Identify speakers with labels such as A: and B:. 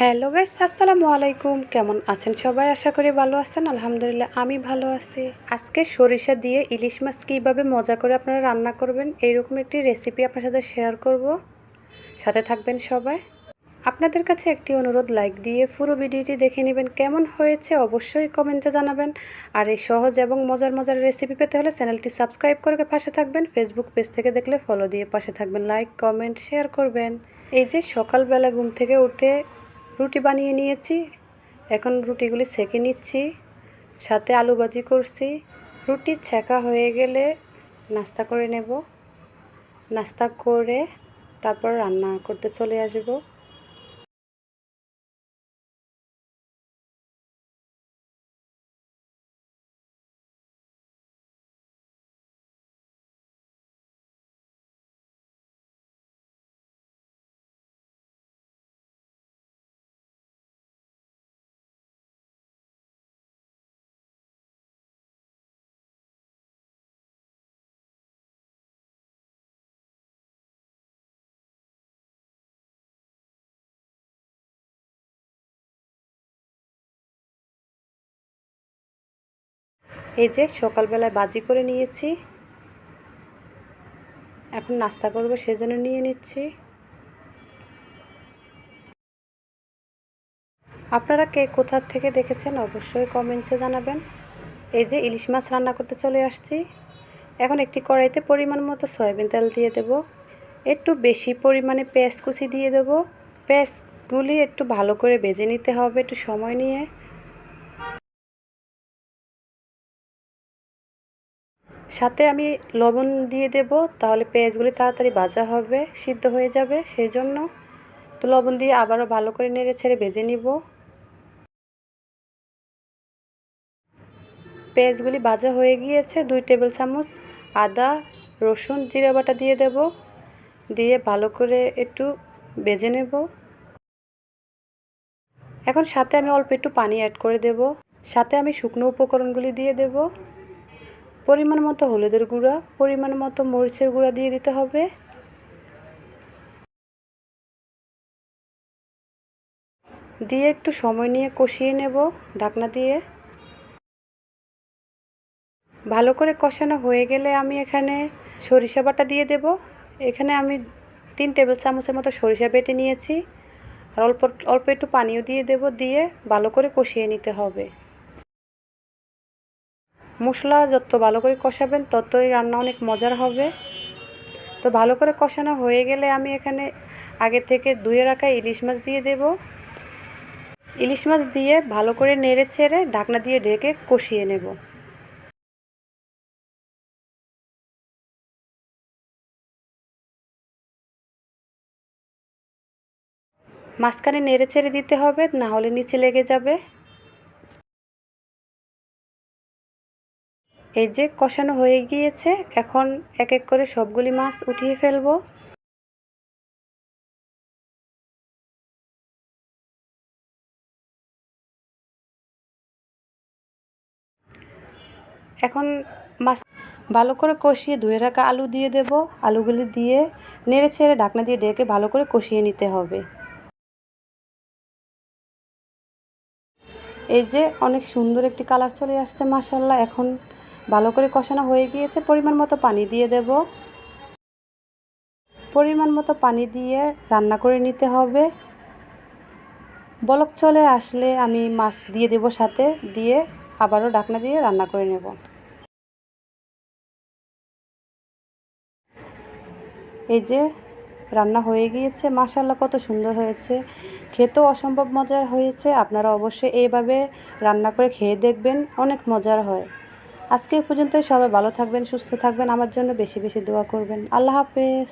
A: Hello guys, আসসালামু আলাইকুম। কেমন আছেন সবাই? আশা করি ভালো আছেন। আলহামদুলিল্লাহ, আমি ভালো আছি। আজকে সরিষা দিয়ে ইলিশ মাছ কীভাবে মজা করে আপনারা রান্না করবেন, এইরকম একটি রেসিপি আপনার সাথে শেয়ার করব। সাথে থাকবেন সবাই। আপনাদের কাছে একটি অনুরোধ লাইক দিয়ে পুরো ভিডিওটি দেখে নেবেন, কেমন হয়েছে অবশ্যই কমেন্টে জানাবেন। আর এই সহজ এবং মজার মজার রেসিপি পেতে হলে চ্যানেলটি সাবস্ক্রাইব করে পাশে থাকবেন। ফেসবুক পেজ থেকে দেখলে ফলো দিয়ে পাশে থাকবেন লাইক কমেন্ট শেয়ার করবেন। এই যে সকালবেলা ঘুম থেকে উঠে রুটি বানিয়ে নিয়েছি। এখন রুটিগুলি সেঁকে নিচ্ছি। সাথে আলু ভাজি করছি। রুটি ছেঁকা হয়ে গেলে নাস্তা করে নেব। নাস্তা করে তারপর রান্না করতে চলে আসব। এই যে সকালবেলায় বাজি করে নিয়েছি। এখন নাস্তা করব সেজন্য নিয়ে নিচ্ছি। আপনারা কে কোথার থেকে দেখেছেন অবশ্যই কমেন্টসে জানাবেন। এই যে ইলিশ মাছ রান্না করতে চলে আসছি। এখন একটি কড়াইতে পরিমাণ মতো সয়াবিন তেল দিয়ে দেব। একটু বেশি পরিমাণে পেঁয়াজ কুচি দিয়ে দেব। পেঁয়াজগুলি একটু ভালো করে ভেজে নিতে হবে একটু সময় নিয়ে। সাথে আমি লবণ দিয়ে দেব, তাহলে পেঁয়াজগুলি তাড়াতাড়ি ভাজা হবে, সিদ্ধ হয়ে যাবে সেই জন্য তো লবণ দিয়ে আবারও ভালো করে নেড়ে ছেড়ে ভেজে নিব। পেঁয়াজগুলি ভাজা হয়ে গিয়েছে, দুই টেবিল চামচ আদা, রসুন, জিরা বাটা দিয়ে দেব, দিয়ে ভালো করে একটু ভেজে নেব। এখন সাথে আমি অল্প একটু পানি অ্যাড করে দেব, সাথে আমি শুকনো উপকরণগুলি দিয়ে দেব। পরিমাণ মতো হলুদের গুঁড়া, পরিমাণ মতো মরিচের গুঁড়া দিয়ে দিতে হবে। দিয়ে একটু সময় নিয়ে কষিয়ে নেব ঢাকনা দিয়ে। ভালো করে কষানো হয়ে গেলে আমি এখানে সরিষা বাটা দিয়ে দেব। এখানে আমি তিন টেবিল চামচের মতো সরিষা বেটে নিয়েছি। আর অল্প অল্প একটু পানিও দিয়ে দেব, দিয়ে ভালো করে কষিয়ে নিতে হবে। মশলা যত ভালো করে কষাবেন, ততই রান্না অনেক মজার হবে। তো ভালো করে কষানো হয়ে গেলে আমি এখানে আগে থেকে ধুয়ে রাখা ইলিশ মাছ দিয়ে দেব। ইলিশ মাছ দিয়ে ভালো করে নেড়ে ছেড়ে ঢাকনা দিয়ে ঢেকে কষিয়ে নেব। মাঝখানে নেড়ে ছেড়ে দিতে হবে, না হলে নিচে লেগে যাবে। এই যে কষানো হয়ে গিয়েছে, এখন এক এক করে সবগুলি মাছ উঠিয়ে ফেলব। এখন মাছ ভালো করে কষিয়ে ধুয়ে রাখা আলু দিয়ে দেব। আলুগুলি দিয়ে নেড়ে ছেড়ে ঢাকনা দিয়ে ডেকে ভালো করে কষিয়ে নিতে হবে। এই যে অনেক সুন্দর একটি কালার চলে আসছে মাসাল্লাহ এখন ভালো করে কষানো হয়ে গিয়েছে। পরিমাণ মতো পানি দিয়ে দেব। পরিমাণ মতো পানি দিয়ে রান্না করে নিতে হবে। বলক চলে আসলে আমি মাছ দিয়ে দেব সাথে, দিয়ে আবারও ডাকনা দিয়ে রান্না করে নেব। এই যে রান্না হয়ে গিয়েছে। মাসাল্লাহ কত সুন্দর হয়েছে। খেতেও অসম্ভব মজার হয়েছে। আপনারা অবশ্যই এইভাবে রান্না করে খেয়ে দেখবেন, অনেক মজার হয়। আজকে পর্যন্ত সবাই ভালো থাকবেন, সুস্থ থাকবেন। আমার জন্য বেশি বেশি দোয়া করবেন। আল্লাহ হাফেজ।